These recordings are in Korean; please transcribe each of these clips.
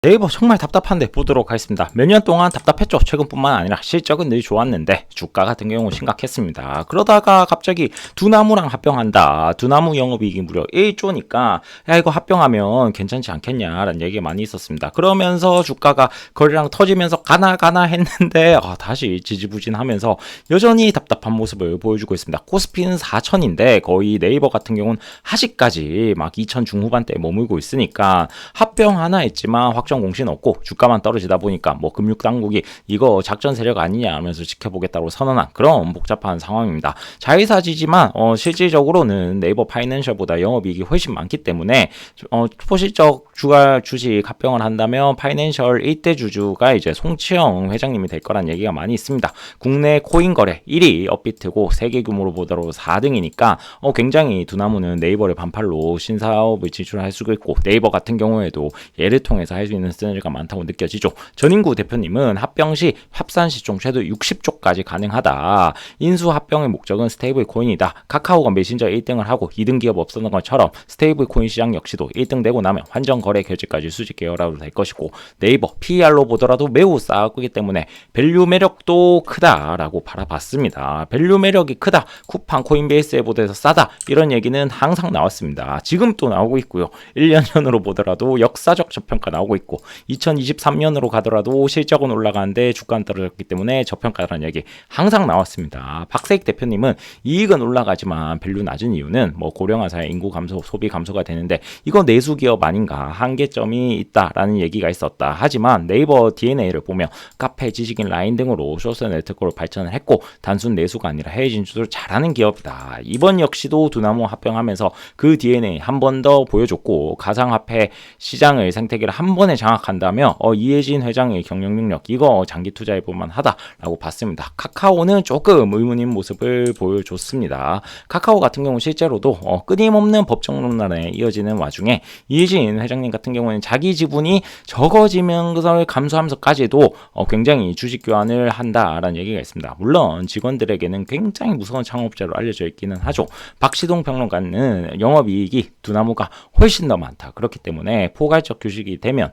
네이버 정말 답답한데 보도록 하겠습니다. 몇 년 동안 답답했죠. 최근뿐만 아니라 실적은 늘 좋았는데 주가 같은 경우 심각했습니다. 그러다가 갑자기 두나무랑 합병한다. 두나무 영업이익이 무려 1조니까 야 이거 합병하면 괜찮지 않겠냐라는 얘기가 많이 있었습니다. 그러면서 주가가 거래량 터지면서 가나 가나 했는데 아, 다시 지지부진하면서 여전히 답답한 모습을 보여주고 있습니다. 코스피는 4천인데 거의 네이버 같은 경우는 하시까지 막 2천 중후반대에 머물고 있으니까 합병 하나 했지만 확 확정 공신 없고 주가만 떨어지다 보니까 뭐 금융 당국이 이거 작전 세력 아니냐 하면서 지켜보겠다고 선언한 그런 복잡한 상황입니다. 자회사지지만 어, 실질적으로는 네이버 파이낸셜보다 영업이익이 훨씬 많기 때문에 어, 포실적 주가 주식 합병을 한다면 파이낸셜 1대 주주가 이제 송치영 회장님이 될 거란 얘기가 많이 있습니다. 국내 코인 거래 1위 업비트고 세계 규모로 보더라도 4등이니까 어, 굉장히 두나무는 네이버를 반팔로 신사업을 진출할 수 있고 네이버 같은 경우에도 예를 통해서 할 수 있는 시너지가 많다고 느껴지죠. 전인구 대표님은 합병 시 합산 시총 최대 60조까지 가능하다. 인수 합병의 목적은 스테이블 코인이다. 카카오가 메신저 1등을 하고 2등 기업 없었던 것처럼 스테이블 코인 시장 역시도 1등 되고 나면 환전 거래 결제까지 수직 계열화로 될 것이고 네이버 PER로 보더라도 매우 싸기 때문에 밸류 매력도 크다라고 바라봤습니다. 밸류 매력이 크다. 쿠팡 코인베이스에 보다에서 싸다. 이런 얘기는 항상 나왔습니다. 지금 또 나오고 있고요. 1년 전으로 보더라도 역사적 저평가 나오고 있고 있고 2023년으로 가더라도 실적은 올라가는데 주가는 떨어졌기 때문에 저평가라는 얘기 항상 나왔습니다. 박세익 대표님은 이익은 올라가지만 밸류 낮은 이유는 뭐 고령화 사회 인구 감소, 소비 감소가 되는데 이거 내수 기업 아닌가 한계점이 있다라는 얘기가 있었다. 하지만 네이버 DNA를 보면 카페, 지식인, 라인 등으로 소셜 네트워크로 발전을 했고 단순 내수가 아니라 해외 진출을 잘하는 기업이다. 이번 역시도 두나무 합병하면서 그 DNA 한 번 더 보여줬고 가상화폐 시장의 생태계를 한 번에 장악한다며 어, 이혜진 회장의 경영 능력 이거 장기 투자해 볼만 하다라고 봤습니다. 카카오는 조금 의문인 모습을 보여줬습니다. 카카오 같은 경우 실제로도 어, 끊임없는 법정 논란에 이어지는 와중에 이혜진 회장님 같은 경우는 자기 지분이 적어지면 그걸 감수하면서까지도 어, 굉장히 주식 교환을 한다라는 얘기가 있습니다. 물론 직원들에게는 굉장히 무서운 창업자로 알려져 있기는 하죠. 박시동 평론가는 영업이익이 두나무가 훨씬 더 많다. 그렇기 때문에 포괄적 주식이 되면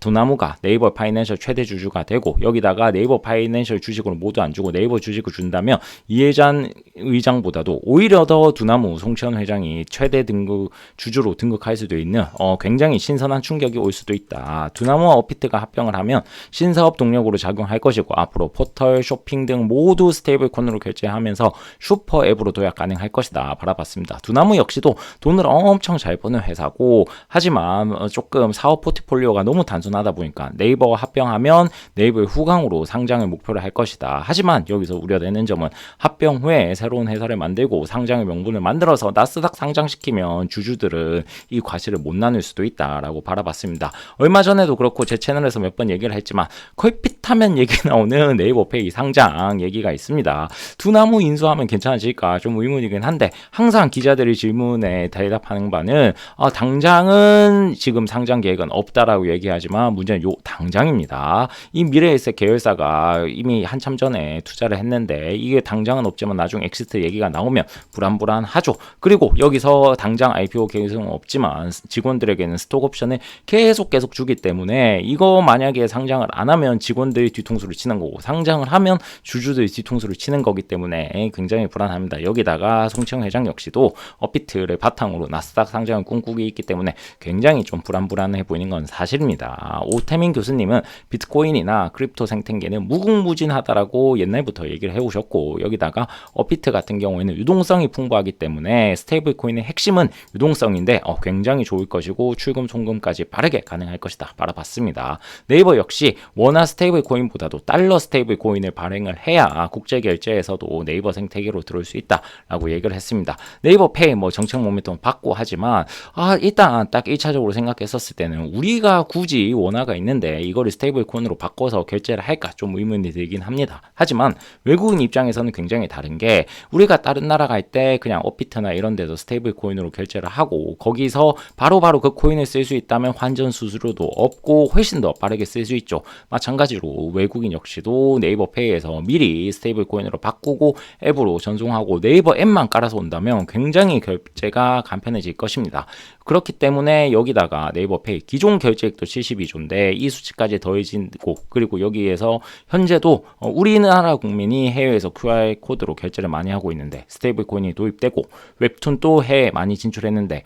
두나무가 네이버 파이낸셜 최대 주주가 되고 여기다가 네이버 파이낸셜 주식으로 모두 안 주고 네이버 주식을 준다면 이해잔 의장보다도 오히려 더 두나무 송치현 회장이 최대 등급 주주로 등극할 수도 있는 어, 굉장히 신선한 충격이 올 수도 있다. 두나무와 어피트가 합병을 하면 신사업 동력으로 작용할 것이고 앞으로 포털, 쇼핑 등 모두 스테이블 코인으로 결제하면서 슈퍼 앱으로 도약 가능할 것이다. 바라봤습니다. 두나무 역시도 돈을 엄청 잘 버는 회사고 하지만 어, 조금 사업 포트폴리오가 너무 단순하다 보니까 네이버와 합병하면 네이버의 후광으로 상장을 목표로 할 것이다. 하지만 여기서 우려되는 점은 합병 후에 새로운 회사를 만들고 상장의 명분을 만들어서 나스닥 상장시키면 주주들은 이 과실을 못 나눌 수도 있다라고 바라봤습니다. 얼마 전에도 그렇고 제 채널에서 몇 번 얘기를 했지만 컬핏하면 얘기 나오는 네이버페이 상장 얘기가 있습니다. 두나무 인수하면 괜찮아질까 좀 의문이긴 한데 항상 기자들이 질문에 대답하는 바는 어, 당장은 지금 상장 계획은 없다라고 얘기하 하지만 문제는 요 당장입니다. 이 미래에셋 계열사가 이미 한참 전에 투자를 했는데 이게 당장은 없지만 나중 엑시트 얘기가 나오면 불안불안하죠. 그리고 여기서 당장 IPO 계획은 없지만 직원들에게는 스톡 옵션을 계속 계속 주기 때문에 이거 만약에 상장을 안 하면 직원들이 뒤통수를 치는 거고 상장을 하면 주주들이 뒤통수를 치는 거기 때문에 굉장히 불안합니다. 여기다가 송치영 회장 역시도 업비트를 바탕으로 나스닥 상장을 꿈꾸기 있기 때문에 굉장히 좀 불안불안해 보이는 건 사실입니다. 있습니다. 오태민 교수님은 비트코인이나 크립토 생태계는 무궁무진하다라고 옛날부터 얘기를 해오셨고 여기다가 어피트 같은 경우에는 유동성이 풍부하기 때문에 스테이블 코인의 핵심은 유동성인데 어, 굉장히 좋을 것이고 출금 송금까지 빠르게 가능할 것이다 바라봤습니다. 네이버 역시 원화 스테이블 코인보다도 달러 스테이블 코인을 발행을 해야 국제 결제에서도 네이버 생태계로 들어올 수 있다라고 얘기를 했습니다. 네이버 페이 뭐 정책 모멘텀 받고 하지만 아 일단 딱 1차적으로 생각했었을 때는 우리가 굳이 굳이 원화가 있는데 이거를 스테이블 코인으로 바꿔서 결제를 할까 좀 의문이 들긴 합니다. 하지만 외국인 입장에서는 굉장히 다른 게 우리가 다른 나라 갈 때 그냥 어피트나 이런 데서 스테이블 코인으로 결제를 하고 거기서 바로바로 바로 그 코인을 쓸 수 있다면 환전 수수료도 없고 훨씬 더 빠르게 쓸 수 있죠. 마찬가지로 외국인 역시도 네이버 페이에서 미리 스테이블 코인으로 바꾸고 앱으로 전송하고 네이버 앱만 깔아서 온다면 굉장히 결제가 간편해질 것입니다. 그렇기 때문에 여기다가 네이버페이 기존 결제액도 72조인데 이 수치까지 더해지고 그리고 여기에서 현재도 어, 우리나라 국민이 해외에서 QR 코드로 결제를 많이 하고 있는데 스테이블 코인이 도입되고 웹툰 또 해외에 많이 진출했는데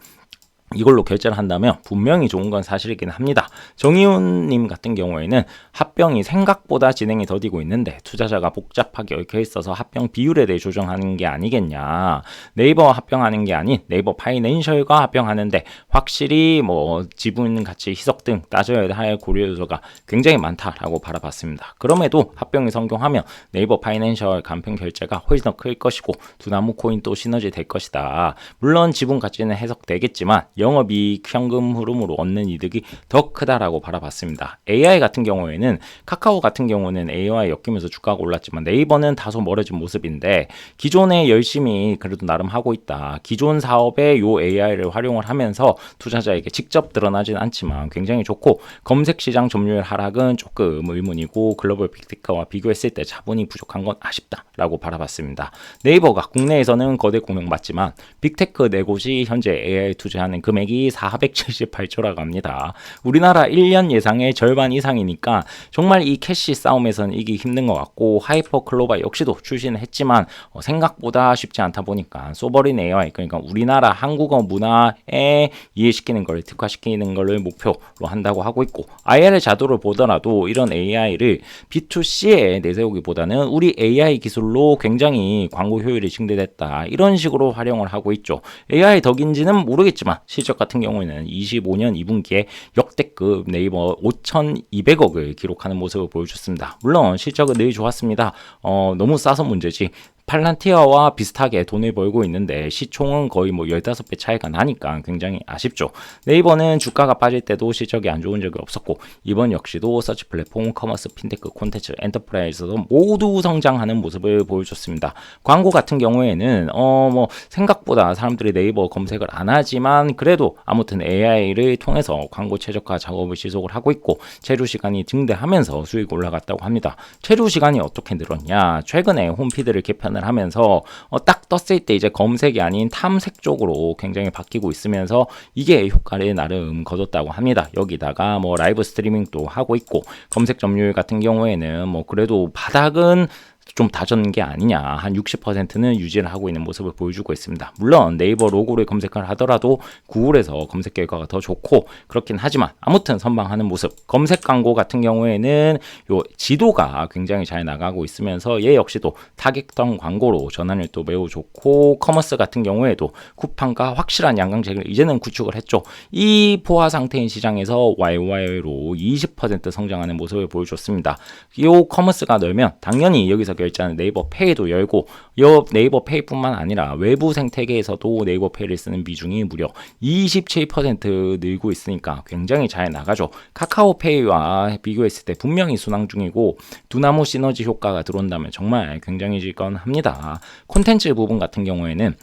이걸로 결제를 한다면 분명히 좋은 건 사실이긴 합니다. 정의훈님 같은 경우에는 합병이 생각보다 진행이 더디고 있는데 투자자가 복잡하게 얽혀 있어서 합병 비율에 대해 조정하는 게 아니겠냐. 네이버 합병하는 게 아닌 네이버 파이낸셜과 합병하는데 확실히 뭐 지분 가치 희석 등 따져야 할 고려 요소가 굉장히 많다라고 바라봤습니다. 그럼에도 합병이 성공하면 네이버 파이낸셜 간편 결제가 훨씬 더 클 것이고 두나무 코인 또 시너지 될 것이다. 물론 지분 가치는 해석되겠지만 영업이익 현금 흐름으로 얻는 이득이 더 크다라고 바라봤습니다. AI 같은 경우에는 카카오 같은 경우는 AI와 엮이면서 주가가 올랐지만 네이버는 다소 멀어진 모습인데 기존에 열심히 그래도 나름 하고 있다. 기존 사업에 요 AI를 활용을 하면서 투자자에게 직접 드러나진 않지만 굉장히 좋고 검색 시장 점유율 하락은 조금 의문이고 글로벌 빅테크와 비교했을 때 자본이 부족한 건 아쉽다라고 바라봤습니다. 네이버가 국내에서는 거대 공룡 맞지만 빅테크 네 곳이 현재 AI 투자하는 금액이 478조라고 합니다. 우리나라 1년 예상의 절반 이상이니까 정말 이 캐시 싸움에서는 이기 힘든 것 같고 하이퍼 클로바 역시도 출시는 했지만 어, 생각보다 쉽지 않다 보니까 소버린 AI 그러니까 우리나라 한국어 문화에 이해시키는 걸 특화시키는 걸 목표로 한다고 하고 있고 IR 자도를 보더라도 이런 AI를 B2C에 내세우기보다는 우리 AI 기술로 굉장히 광고 효율이 증대됐다 이런 식으로 활용을 하고 있죠. AI 덕인지는 모르겠지만 실적 같은 경우에는 25년 2분기에 역대급 네이버 5,200억을 기록하는 모습을 보여줬습니다. 물론 실적은 늘 좋았습니다. 어, 너무 싸서 문제지. 팔란티아와 비슷하게 돈을 벌고 있는데 시총은 거의 뭐 15배 차이가 나니까 굉장히 아쉽죠. 네이버는 주가가 빠질 때도 실적이 안 좋은 적이 없었고 이번 역시도 서치 플랫폼, 커머스, 핀테크, 콘텐츠, 엔터프라이즈도 모두 성장하는 모습을 보여줬습니다. 광고 같은 경우에는 어 뭐 생각보다 사람들이 네이버 검색을 안 하지만 그래도 아무튼 AI를 통해서 광고 최적화 작업을 지속을 하고 있고 체류 시간이 증대하면서 수익 올라갔다고 합니다. 체류 시간이 어떻게 늘었냐? 최근에 홈피드를 개편 을 하면서 어, 딱 떴을 때 이제 검색이 아닌 탐색 쪽으로 굉장히 바뀌고 있으면서 이게 효과를 나름 거뒀다고 합니다. 여기다가 뭐 라이브 스트리밍도 하고 있고 검색 점유율 같은 경우에는 뭐 그래도 바닥은 좀 다졌는 게 아니냐 한 60%는 유지를 하고 있는 모습을 보여주고 있습니다. 물론 네이버 로고를 검색을 하더라도 구글에서 검색 결과가 더 좋고 그렇긴 하지만 아무튼 선방하는 모습 검색 광고 같은 경우에는 요 지도가 굉장히 잘 나가고 있으면서 얘 역시도 타겟성 광고로 전환율도 매우 좋고 커머스 같은 경우에도 쿠팡과 확실한 양강책을 이제는 구축을 했죠. 이 포화 상태인 시장에서 YY로 20% 성장하는 모습을 보여줬습니다. 이 커머스가 늘면 당연히 여기서 결제하는 네이버 페이도 열고 여 네이버 페이뿐만 아니라 외부 생태계에서도 네이버 페이를 쓰는 비중이 무려 27% 늘고 있으니까 굉장히 잘 나가죠. 카카오 페이와 비교했을 때 분명히 순항 중이고 두나무 시너지 효과가 들어온다면 정말 굉장히 질건합니다. 콘텐츠 부분 같은 경우에는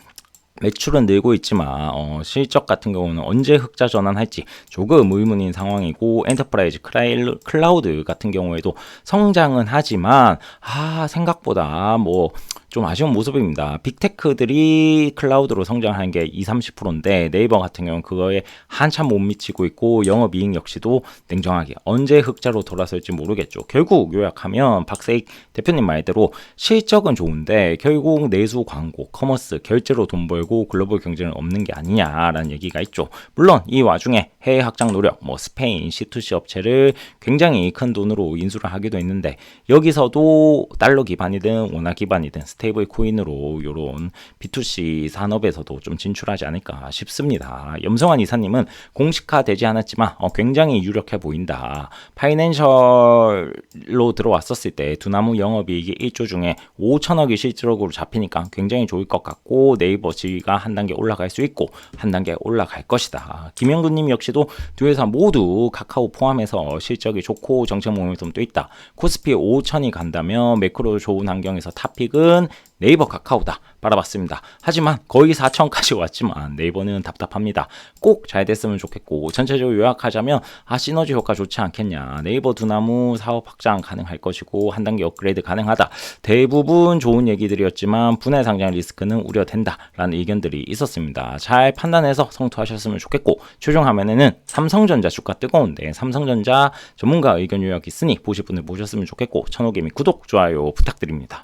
매출은 늘고 있지만 어, 실적 같은 경우는 언제 흑자 전환할지 조금 의문인 상황이고 엔터프라이즈 크라일, 클라우드 같은 경우에도 성장은 하지만 아 생각보다 뭐 좀 아쉬운 모습입니다. 빅테크들이 클라우드로 성장하는 게 20, 30%인데 네이버 같은 경우는 그거에 한참 못 미치고 있고 영업이익 역시도 냉정하게 언제 흑자로 돌아설지 모르겠죠. 결국 요약하면 박세익 대표님 말대로 실적은 좋은데 결국 내수 광고, 커머스, 결제로 돈 벌고 글로벌 경쟁은 없는 게 아니냐라는 얘기가 있죠. 물론 이 와중에 해외 확장 노력, 뭐 스페인 C2C 업체를 굉장히 큰 돈으로 인수를 하기도 했는데 여기서도 달러 기반이든 원화 기반이든 스테이 블 코인으로 요런 B2C 산업에서도 좀 진출하지 않을까 싶습니다. 염성환 이사님은 공식화되지 않았지만 어, 굉장히 유력해 보인다. 파이낸셜로 들어왔었을 때 두나무 영업이익이 1조 중에 5천억이 실질적으로 잡히니까 굉장히 좋을 것 같고 네이버 지위가 한 단계 올라갈 수 있고 한 단계 올라갈 것이다. 김영근님 역시도 두 회사 모두 카카오 포함해서 실적이 좋고 정책 모멘텀도 있다. 코스피 5천이 간다면 매크로 좋은 환경에서 탑픽은 네이버 카카오다 빨아봤습니다. 하지만 거의 4천까지 왔지만 네이버는 답답합니다. 꼭 잘 됐으면 좋겠고 전체적으로 요약하자면 아 시너지 효과 좋지 않겠냐 네이버 두나무 사업 확장 가능할 것이고 한 단계 업그레이드 가능하다 대부분 좋은 얘기들이었지만 분해 상장 리스크는 우려된다라는 의견들이 있었습니다. 잘 판단해서 성투하셨으면 좋겠고 최종 화면에는 삼성전자 주가 뜨거운데 삼성전자 전문가 의견 요약 있으니 보실 분들 보셨으면 좋겠고 천호개미 구독 좋아요 부탁드립니다.